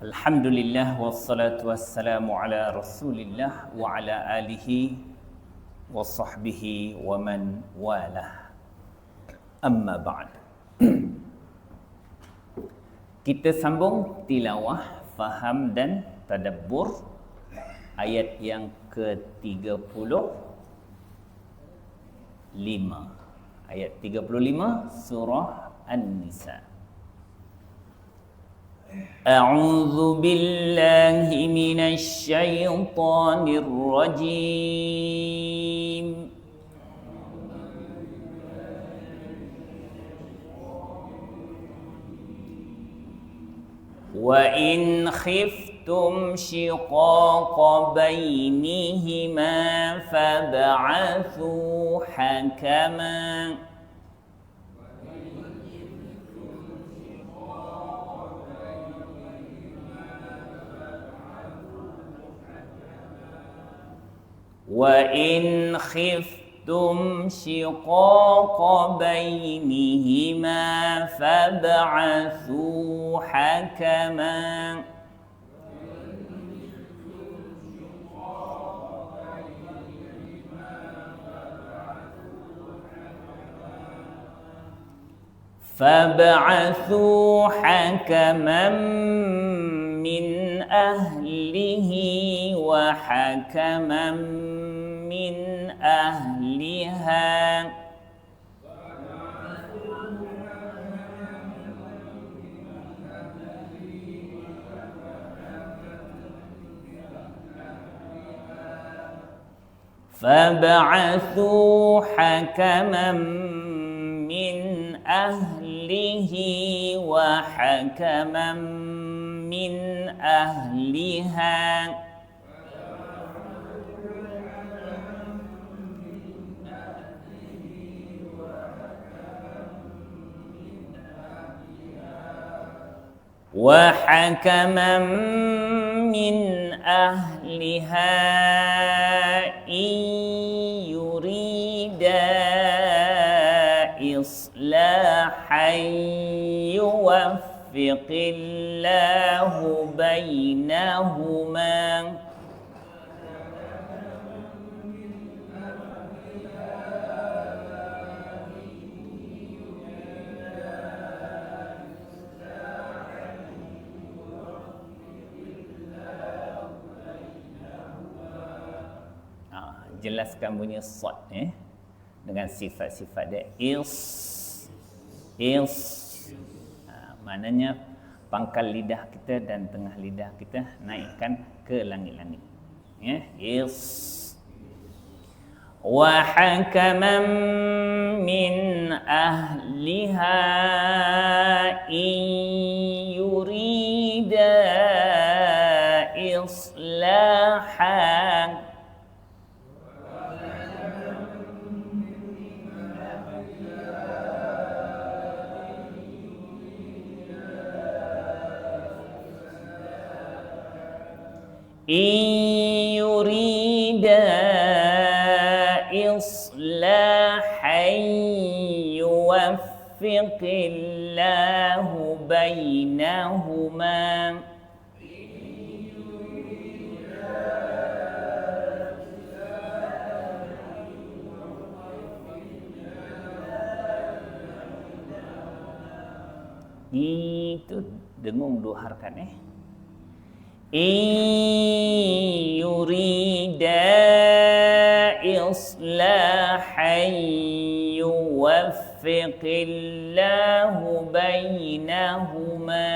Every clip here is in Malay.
Alhamdulillah wassalatu wassalamu ala Rasulillah wa ala alihi wa sahbihi wa man walah. Amma ba'd. Kita sambung tilawah, faham dan tadabbur ayat yang ke-35. Ayat 35 surah An-Nisa. أعوذ بالله من الشيطان الرجيم. وإن خفتم شقاق بينهما فابعثوا حكماً. وإن خفتم شقاق بينهما فابعثوا حكما فابعثوا حكما من أهله وحكما من أهلها. فابعثوا حكما من أهله وحكما من أهلها. وحكما من أهلها إن يريدا إصلاحا يوفق الله بينهما jelaskan bunyi sad eh dengan sifat-sifat dia. Is is ha, maknanya pangkal lidah kita dan tengah lidah kita naikkan ke langit-langit. Ya is wa hakaman min ahliha in إن يريدا إصلاحا يوفق الله بينهما itu dengung dua harakat eh إن يريدا إصلاحا يوفق الله بينهما.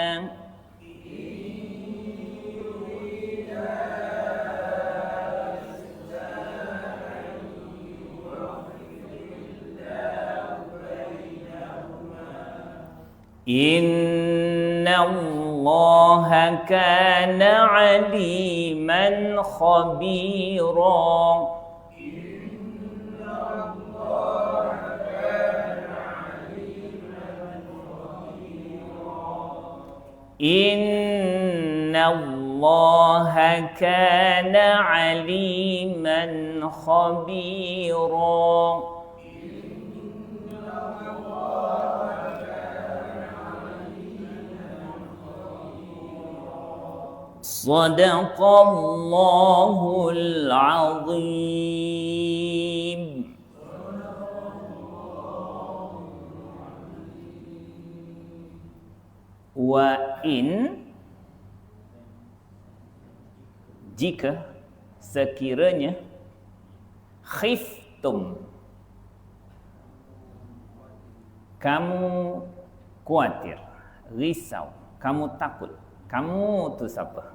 إن الله كان عليما خبيرا. إن الله كان عليما خبيرا. صدق الله العظيم وإن jika sekiranya khiftum kamu khawatir risau kamu takut kamu tu siapa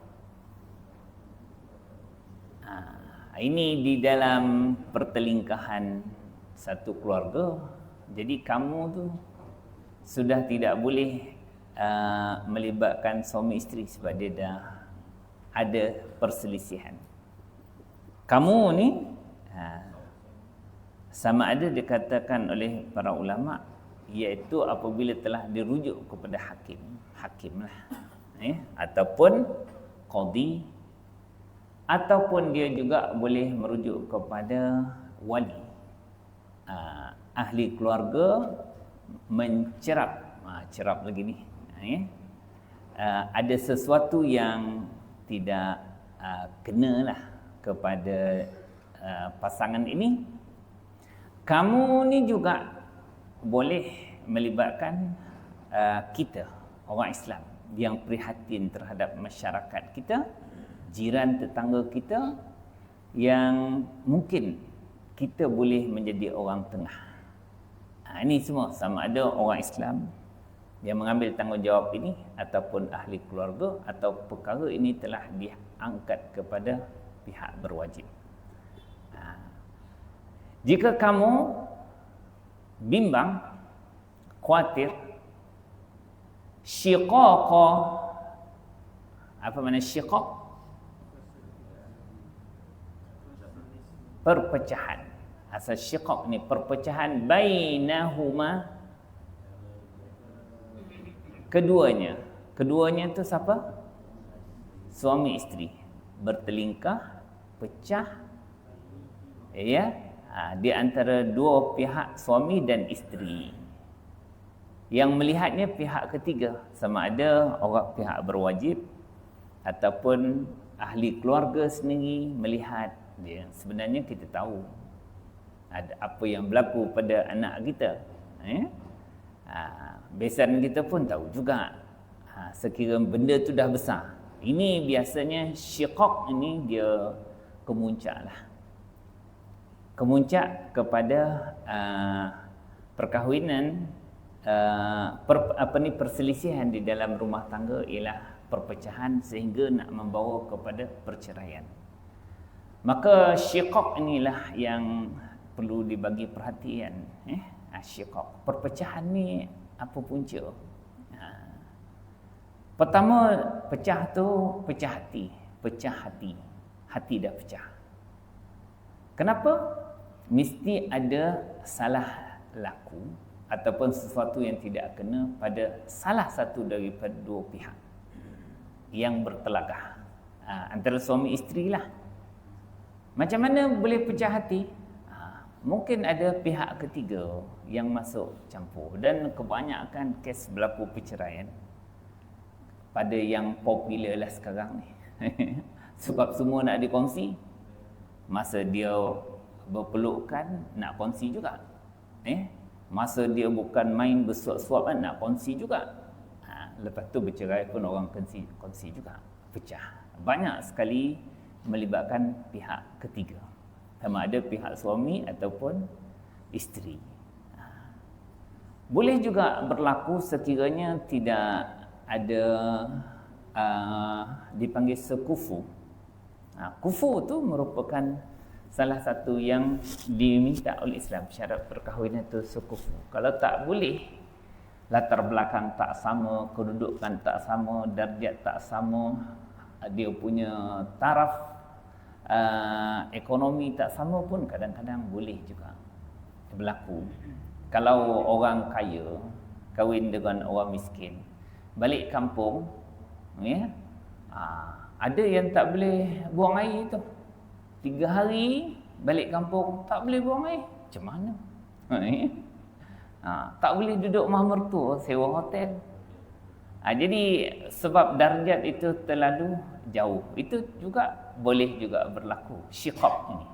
Ini di dalam pertelingkahan satu keluarga. Jadi kamu tu sudah tidak boleh uh, melibatkan suami isteri sebab dia dah ada perselisihan. Kamu ni uh, sama ada dikatakan oleh para ulama iaitu apabila telah dirujuk kepada hakim hakimlah eh ataupun qadi ataupun dia juga boleh merujuk kepada wali. Uh, ahli keluarga mencerap uh, cerap lagi ni eh uh, ada sesuatu yang tidak kenalah kepada pasangan ini. Kamu ni juga boleh melibatkan kita orang Islam yang prihatin terhadap masyarakat kita jiran tetangga kita yang mungkin kita boleh menjadi orang tengah. Ha, ini semua sama ada orang Islam yang mengambil tanggungjawab ini ataupun ahli keluarga atau perkara ini telah diangkat kepada pihak berwajib. Ha. Jika kamu bimbang, khawatir, syiqaqa apa makna syiqaq? Perpecahan. Asal syiqaq ni perpecahan bainahuma. Keduanya keduanya tu siapa? Suami isteri. Bertelingkah pecah ya? Ha, di antara dua pihak suami dan isteri. Yang melihatnya pihak ketiga sama ada orang pihak berwajib ataupun ahli keluarga sendiri melihat dia. Sebenarnya kita tahu ada apa yang berlaku pada anak kita eh? Ha, besan kita pun tahu juga. Ha, sekiranya benda tu dah besar. Ini biasanya syiqaq ini dia kemuncak lah. Kemuncak kepada uh, perkahwinan uh, per, apa ni perselisihan di dalam rumah tangga ialah perpecahan sehingga nak membawa kepada perceraian Maka syiqaq inilah yang perlu dibagi perhatian. Eh? Ha, syiqaq. Perpecahan ni apa punca? Ha. Pertama, pecah tu pecah hati. Pecah hati. Hati dah pecah. Kenapa? Mesti ada salah laku ataupun sesuatu yang tidak kena pada salah satu daripada dua pihak yang bertelagah. Ha, antara suami isteri lah. Macam mana boleh pecah hati? Ha, mungkin ada pihak ketiga yang masuk campur dan kebanyakan kes berlaku perceraian pada yang popular lah sekarang ni. Sebab semua nak dikongsi. Masa dia berpelukan nak kongsi juga. Eh? Masa dia bukan main bersuap-suap kan nak kongsi juga. Ha, lepas tu bercerai pun orang kongsi, kongsi juga. Pecah. Banyak sekali melibatkan pihak ketiga. Sama ada pihak suami ataupun isteri. Ha. boleh juga berlaku sekiranya tidak ada uh, dipanggil sekufu. Uh, kufu tu merupakan salah satu yang diminta oleh Islam. Syarat perkahwinan itu sekufu. Kalau tak boleh latar belakang tak sama kedudukan tak sama darjat tak sama dia punya taraf uh, ekonomi tak sama pun kadang-kadang boleh juga berlaku. Kalau orang kaya kahwin dengan orang miskin, balik kampung, ya, uh, ada yang tak boleh buang air tu. Tiga hari balik kampung tak boleh buang air. Macam mana? Ha, tak boleh duduk mahal mertua sewa hotel. Ha, jadi sebab darjat itu terlalu jauh. Itu juga boleh juga berlaku syiqaq ini.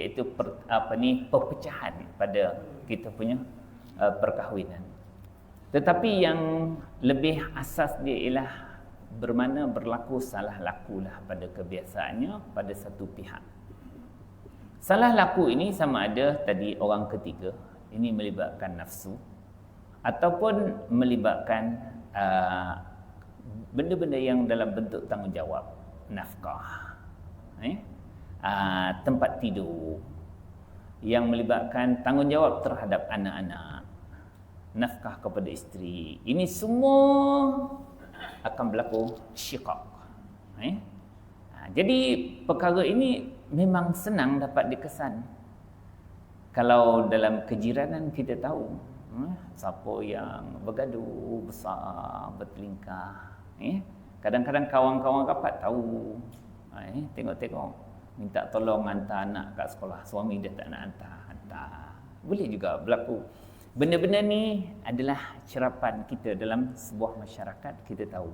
Iaitu per, apa ni perpecahan pada kita punya uh, perkahwinan. Tetapi yang lebih asas dia ialah bermana berlaku salah lakulah pada kebiasaannya pada satu pihak. Salah laku ini sama ada tadi orang ketiga, ini melibatkan nafsu ataupun melibatkan uh, benda-benda yang dalam bentuk tanggungjawab, nafkah. Eh? Tempat tidur yang melibatkan tanggungjawab terhadap anak-anak, nafkah kepada isteri. Ini semua akan berlaku syiqaq. Eh? Jadi perkara ini memang senang dapat dikesan. Kalau dalam kejiranan kita tahu eh, siapa yang bergaduh, besar, bertelingkah. Eh? Kadang-kadang kawan-kawan rapat tahu. Eh? Tengok-tengok. Minta tolong hantar anak kat sekolah. Suami dia tak nak hantar. hantar. Boleh juga berlaku. Benda-benda ni adalah cerapan kita dalam sebuah masyarakat. Kita tahu.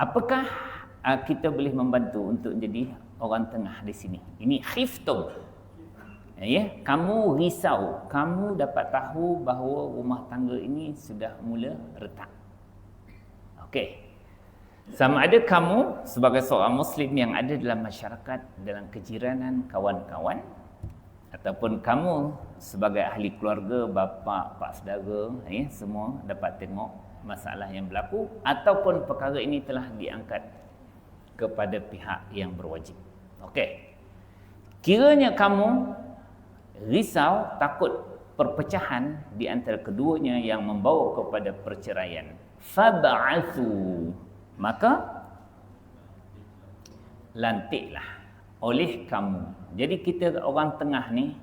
Apakah uh, kita boleh membantu untuk jadi orang tengah di sini? Ini khiftum ya kamu risau kamu dapat tahu bahawa rumah tangga ini sudah mula retak okey sama ada kamu sebagai seorang muslim yang ada dalam masyarakat dalam kejiranan kawan-kawan ataupun kamu sebagai ahli keluarga bapa pak saudara ya semua dapat tengok masalah yang berlaku ataupun perkara ini telah diangkat kepada pihak yang berwajib. Okey. Kiranya kamu risau takut perpecahan di antara keduanya yang membawa kepada perceraian. Fab'athu maka lantiklah oleh kamu. Jadi kita orang tengah ni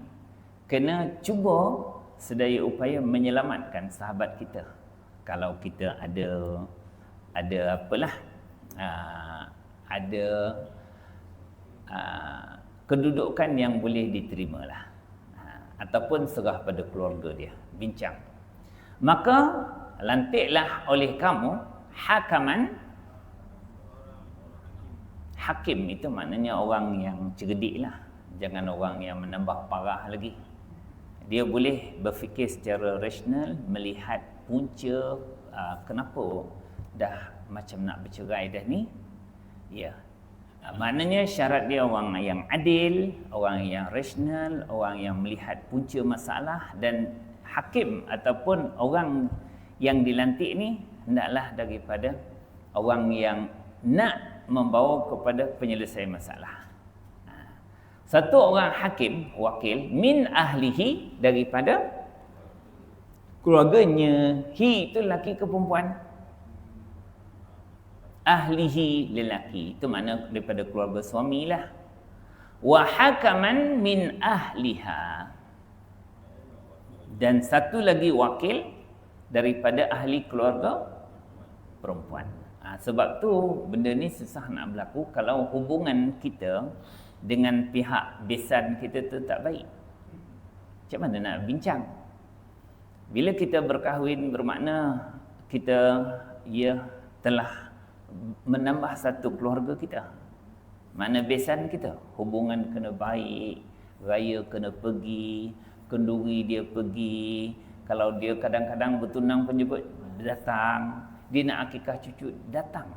kena cuba sedaya upaya menyelamatkan sahabat kita. Kalau kita ada ada apalah ah, ada ah, kedudukan yang boleh diterima lah ataupun serah pada keluarga dia bincang. Maka lantiklah oleh kamu hakaman hakim itu maknanya orang yang cerdik lah. Jangan orang yang menambah parah lagi. Dia boleh berfikir secara rasional melihat punca uh, kenapa dah macam nak bercerai dah ni. Ya. Ah, maknanya syarat dia orang yang adil, orang yang rasional, orang yang melihat punca masalah dan hakim ataupun orang yang dilantik ni hendaklah daripada orang yang nak membawa kepada penyelesaian masalah. Ah, satu orang hakim, wakil min ahlihi daripada keluarganya. Hi itu lelaki ke perempuan? ahlihi lelaki itu mana daripada keluarga suami lah wa hakaman min ahliha dan satu lagi wakil daripada ahli keluarga perempuan ha, sebab tu benda ni susah nak berlaku kalau hubungan kita dengan pihak besan kita tu tak baik macam mana nak bincang bila kita berkahwin bermakna kita ya telah menambah satu keluarga kita. Mana besan kita? Hubungan kena baik, raya kena pergi, kenduri dia pergi. Kalau dia kadang-kadang bertunang penyebut datang, dia nak akikah cucu datang.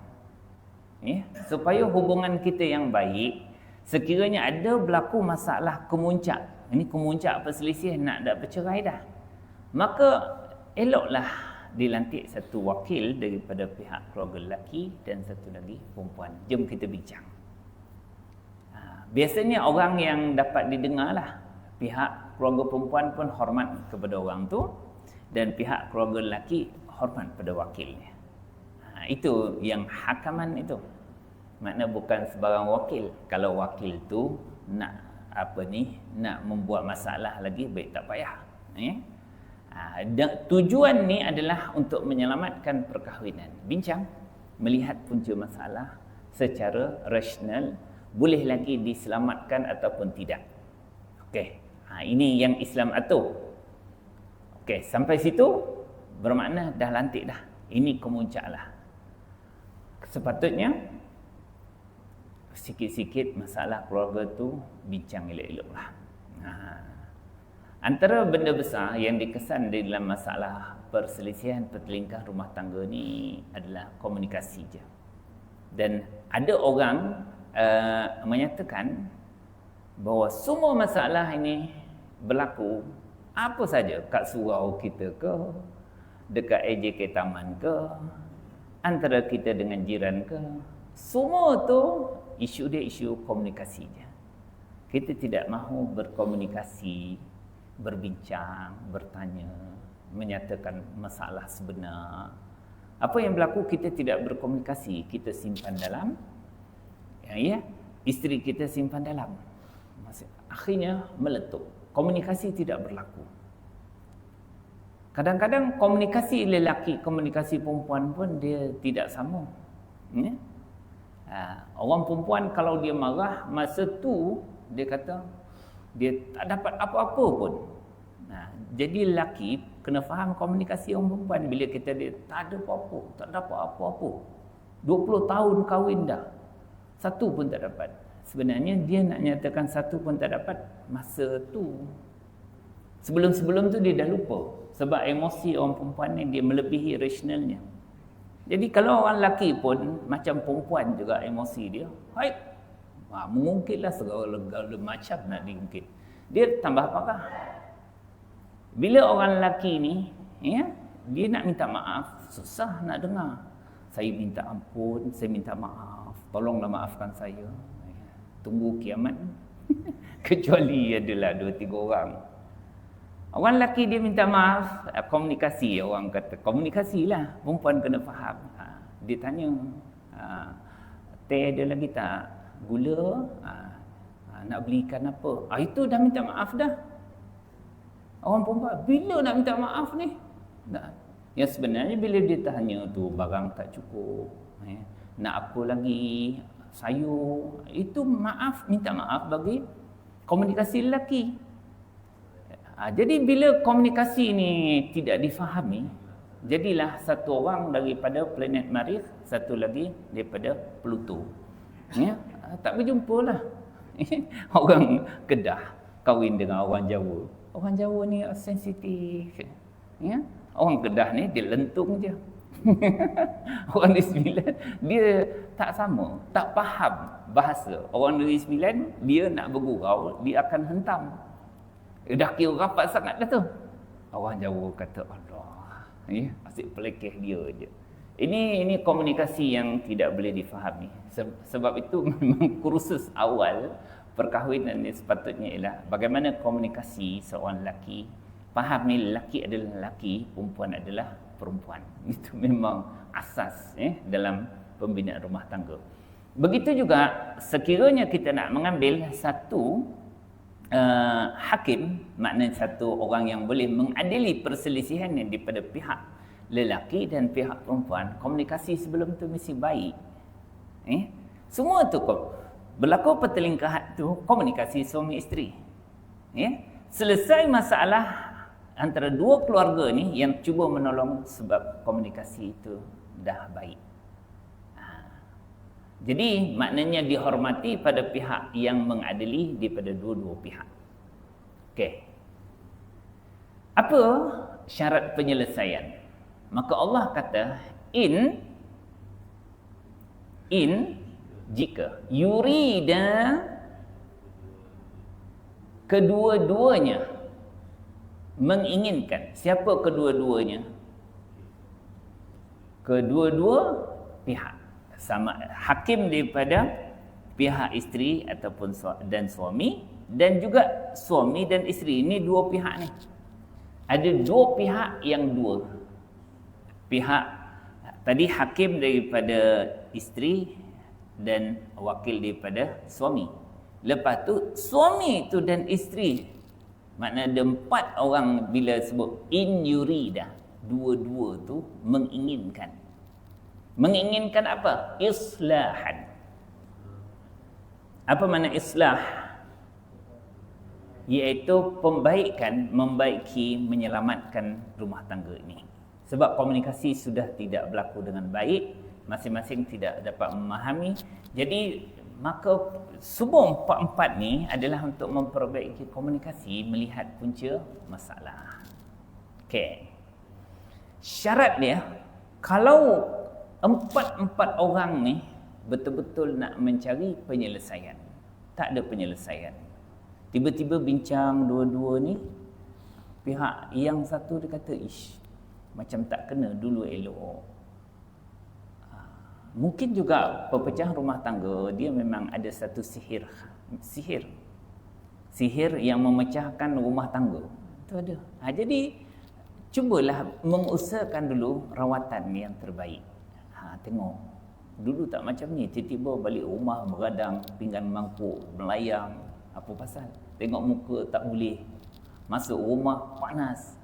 Ya, supaya hubungan kita yang baik, sekiranya ada berlaku masalah kemuncak, ini kemuncak perselisih nak dak bercerai dah. Maka eloklah dilantik satu wakil daripada pihak keluarga lelaki dan satu lagi perempuan. Jom kita bincang. Ha, biasanya orang yang dapat didengarlah pihak keluarga perempuan pun hormat kepada orang tu dan pihak keluarga lelaki hormat pada wakilnya. Ha, itu yang hakaman itu. Makna bukan sebarang wakil. Kalau wakil tu nak apa ni nak membuat masalah lagi baik tak payah. Eh? Ha, tujuan ni adalah untuk menyelamatkan perkahwinan. Bincang, melihat punca masalah secara rasional, boleh lagi diselamatkan ataupun tidak. Okey, ha, ini yang Islam atur. Okey, sampai situ bermakna dah lantik dah. Ini kemuncak lah. Sepatutnya sikit-sikit masalah keluarga tu bincang elok-elok lah. Ha. Antara benda besar yang dikesan di dalam masalah perselisihan pertelingkah rumah tangga ni adalah komunikasi je. Dan ada orang uh, menyatakan bahawa semua masalah ini berlaku apa saja kat surau kita ke, dekat AJK Taman ke, antara kita dengan jiran ke, semua tu isu dia isu komunikasi je. Kita tidak mahu berkomunikasi, berbincang, bertanya, menyatakan masalah sebenar. Apa yang berlaku kita tidak berkomunikasi, kita simpan dalam ya, ya isteri kita simpan dalam. Akhirnya meletup. Komunikasi tidak berlaku. Kadang-kadang komunikasi lelaki, komunikasi perempuan pun dia tidak sama. Ya? Ha, orang perempuan kalau dia marah masa tu dia kata dia tak dapat apa-apa pun. Ha, jadi lelaki kena faham komunikasi orang perempuan bila kita dia tak ada apa-apa, tak dapat apa-apa. 20 tahun kahwin dah. Satu pun tak dapat. Sebenarnya dia nak nyatakan satu pun tak dapat masa tu. Sebelum-sebelum tu dia dah lupa. Sebab emosi orang perempuan ni dia melebihi rasionalnya. Jadi kalau orang lelaki pun macam perempuan juga emosi dia, hai, ha, mengungkitlah segala macam nak diungkit. Dia tambah apakah? Bila orang lelaki ni, ya, dia nak minta maaf, susah nak dengar. Saya minta ampun, saya minta maaf, tolonglah maafkan saya. Tunggu kiamat. Kecuali adalah dua tiga orang. Orang lelaki dia minta maaf, komunikasi orang kata. Komunikasi lah, perempuan kena faham. Ha, dia tanya, ha, teh ada lagi tak? Gula? Ha, ha, nak belikan apa? Ha, itu dah minta maaf dah. Orang perempuan, bila nak minta maaf ni? Nah, yang sebenarnya bila dia tanya tu barang tak cukup. Eh, nak apa lagi? Sayur. Itu maaf, minta maaf bagi komunikasi lelaki. Ha, jadi bila komunikasi ini tidak difahami, jadilah satu orang daripada planet Marikh, satu lagi daripada Pluto. Ya, ha, tak berjumpa lah. orang Kedah kahwin dengan orang Jawa. Orang Jawa ni sensitif. Ya, orang Kedah ni dia lentung je. orang di sembilan dia tak sama, tak faham bahasa. Orang dari sembilan dia nak bergurau, dia akan hentam Eh, dah kira rapat sangat dah tu. Orang Jawa kata, Allah. Ya, asyik pelekeh dia je. Ini ini komunikasi yang tidak boleh difahami. Sebab itu memang kursus awal perkahwinan ini sepatutnya ialah bagaimana komunikasi seorang lelaki faham ni lelaki adalah lelaki, perempuan adalah perempuan. Itu memang asas eh, dalam pembinaan rumah tangga. Begitu juga sekiranya kita nak mengambil satu uh, hakim maknanya satu orang yang boleh mengadili perselisihan yang daripada pihak lelaki dan pihak perempuan komunikasi sebelum tu mesti baik. Eh semua tu kok berlaku pertelingkahan tu komunikasi suami isteri. Eh selesai masalah antara dua keluarga ni yang cuba menolong sebab komunikasi itu dah baik jadi maknanya dihormati pada pihak yang mengadili daripada dua-dua pihak. Okey. Apa syarat penyelesaian? Maka Allah kata in in jika yurida kedua-duanya menginginkan siapa kedua-duanya kedua-dua pihak sama hakim daripada pihak isteri ataupun dan suami dan juga suami dan isteri. Ini dua pihak ni. Ada dua pihak yang dua. Pihak tadi hakim daripada isteri dan wakil daripada suami. Lepas tu suami tu dan isteri. Makna ada empat orang bila sebut in yurida dua-dua tu menginginkan Menginginkan apa? Islahan. Apa makna islah? Iaitu pembaikan, membaiki, menyelamatkan rumah tangga ini. Sebab komunikasi sudah tidak berlaku dengan baik masing-masing tidak dapat memahami. Jadi maka semua empat-empat ni adalah untuk memperbaiki komunikasi melihat punca masalah. Okey. Syarat dia kalau empat-empat orang ni betul-betul nak mencari penyelesaian. Tak ada penyelesaian. Tiba-tiba bincang dua-dua ni pihak yang satu dia kata ish macam tak kena dulu elok. Ah, mungkin juga perpecahan rumah tangga dia memang ada satu sihir. Sihir. Sihir yang memecahkan rumah tangga. Itu ada. Ha, jadi cubalah mengusahakan dulu rawatan yang terbaik. Tengok. Dulu tak macam ni. Tiba-tiba balik rumah beradang pinggan mangkuk, melayang. Apa pasal? Tengok muka tak boleh. Masuk rumah panas.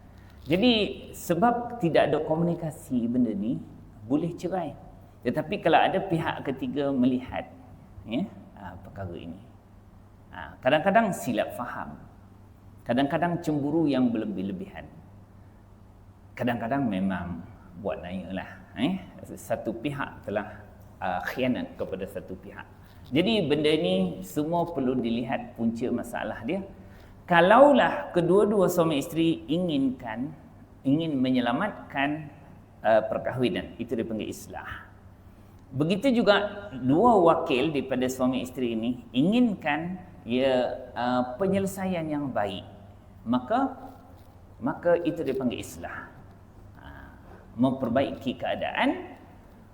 Jadi sebab tidak ada komunikasi benda ni boleh cerai. Tetapi kalau ada pihak ketiga melihat ya ha, perkara ini. Ha, kadang-kadang silap faham. Kadang-kadang cemburu yang berlebih-lebihan. Kadang-kadang memang buat naya lah. Eh? Satu pihak telah uh, khianat kepada satu pihak. Jadi benda ni semua perlu dilihat punca masalah dia kalaulah kedua-dua suami isteri inginkan ingin menyelamatkan uh, perkahwinan itu dipanggil islah begitu juga dua wakil daripada suami isteri ini inginkan ya uh, penyelesaian yang baik maka maka itu dipanggil islah memperbaiki keadaan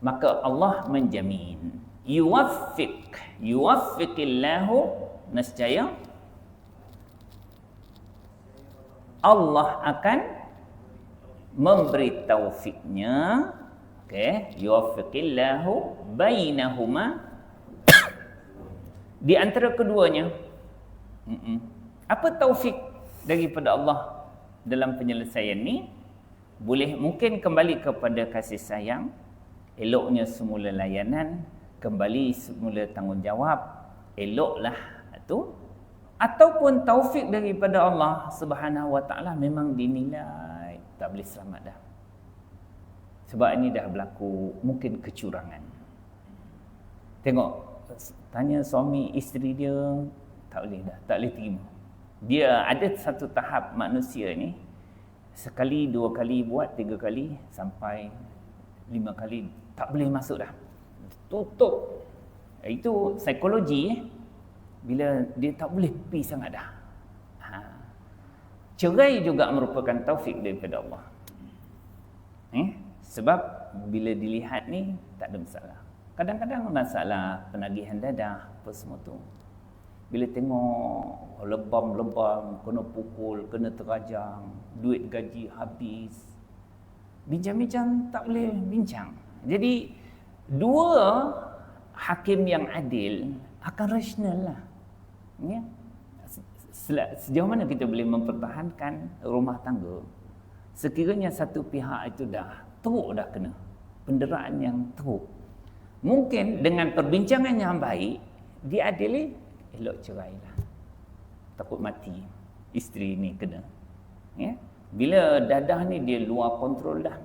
maka Allah menjamin yuwaffiq yuwaffiqillahu nascaya Allah akan memberi taufiknya okey yuwaffiqillahu bainahuma di antara keduanya Mm-mm. apa taufik daripada Allah dalam penyelesaian ni boleh mungkin kembali kepada kasih sayang eloknya semula layanan kembali semula tanggungjawab eloklah itu ataupun taufik daripada Allah Subhanahu wa taala memang dinilai tak boleh selamat dah. Sebab ini dah berlaku mungkin kecurangan. Tengok tanya suami isteri dia tak boleh dah, tak boleh terima. Dia ada satu tahap manusia ni sekali, dua kali buat, tiga kali sampai lima kali tak boleh masuk dah. Tutup. Itu psikologi eh bila dia tak boleh pi sangat dah. Ha. Cerai juga merupakan taufik daripada Allah. Eh? Sebab bila dilihat ni tak ada masalah. Kadang-kadang masalah penagihan dadah apa semua tu. Bila tengok lebam-lebam, kena pukul, kena terajang, duit gaji habis. Bincang-bincang tak boleh bincang. Jadi dua hakim yang adil akan rasional lah ya sejauh mana kita boleh mempertahankan rumah tangga sekiranya satu pihak itu dah teruk dah kena penderaan yang teruk mungkin dengan perbincangan yang baik diadili elok cerai lah. Takut mati. Isteri ni kena. Ya? Bila dadah ni dia luar kontrol dah.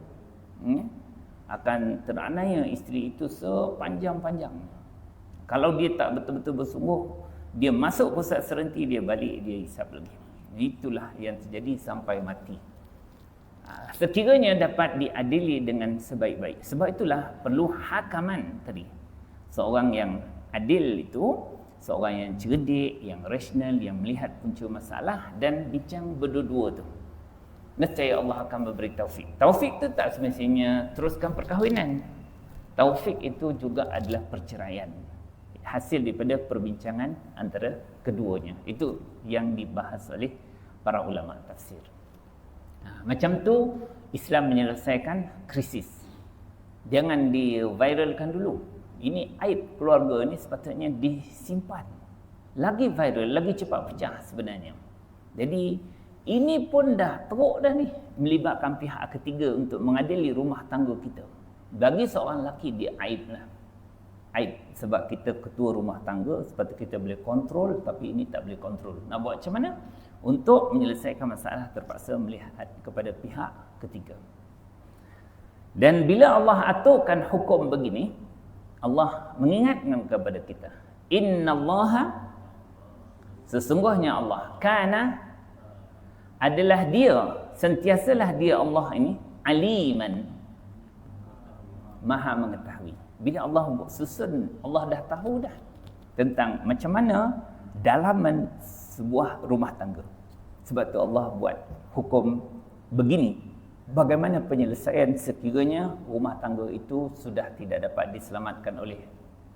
Ya? Akan teranaya isteri itu sepanjang-panjang. Kalau dia tak betul-betul bersungguh dia masuk pusat serenti dia balik dia hisap lagi. Itulah yang terjadi sampai mati. Ha, sekiranya dapat diadili dengan sebaik-baik. Sebab itulah perlu hakaman tadi. Seorang yang adil itu seorang yang cerdik yang rasional yang melihat punca masalah dan bincang berdua-dua tu nescaya Allah akan memberi taufik taufik tu tak semestinya teruskan perkahwinan taufik itu juga adalah perceraian hasil daripada perbincangan antara keduanya. Itu yang dibahas oleh para ulama tafsir. Nah, macam tu Islam menyelesaikan krisis. Jangan diviralkan dulu. Ini aib keluarga ni sepatutnya disimpan. Lagi viral, lagi cepat pecah sebenarnya. Jadi ini pun dah teruk dah ni melibatkan pihak ketiga untuk mengadili rumah tangga kita. Bagi seorang lelaki dia aib lah aib sebab kita ketua rumah tangga sepatutnya kita boleh kontrol tapi ini tak boleh kontrol nak buat macam mana untuk menyelesaikan masalah terpaksa melihat kepada pihak ketiga Dan bila Allah aturkan hukum begini, Allah mengingatkan kepada kita, Inna Allah sesungguhnya Allah kana adalah dia sentiasalah dia Allah ini aliman maha mengetahui. Bila Allah buat susun Allah dah tahu dah tentang macam mana dalaman sebuah rumah tangga. Sebab tu Allah buat hukum begini bagaimana penyelesaian sekiranya rumah tangga itu sudah tidak dapat diselamatkan oleh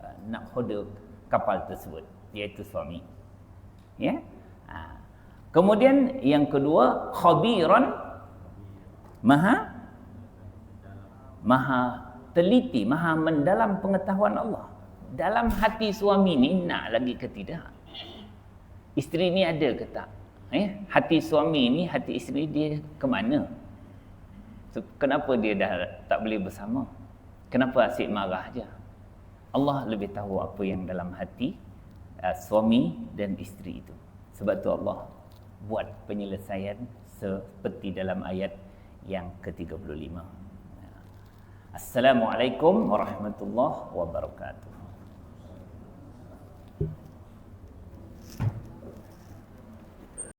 uh, nakhoda kapal tersebut iaitu suami ya ha. kemudian yang kedua khabiran maha maha teliti, maha mendalam pengetahuan Allah. Dalam hati suami ni nak lagi ke tidak? Isteri ni ada ke tak? Eh, hati suami ni, hati isteri dia ke mana? Kenapa dia dah tak boleh bersama? Kenapa asyik marah aja? Allah lebih tahu apa yang dalam hati uh, suami dan isteri itu. Sebab tu Allah buat penyelesaian seperti dalam ayat yang ke-35. Assalamualaikum warahmatullahi wabarakatuh.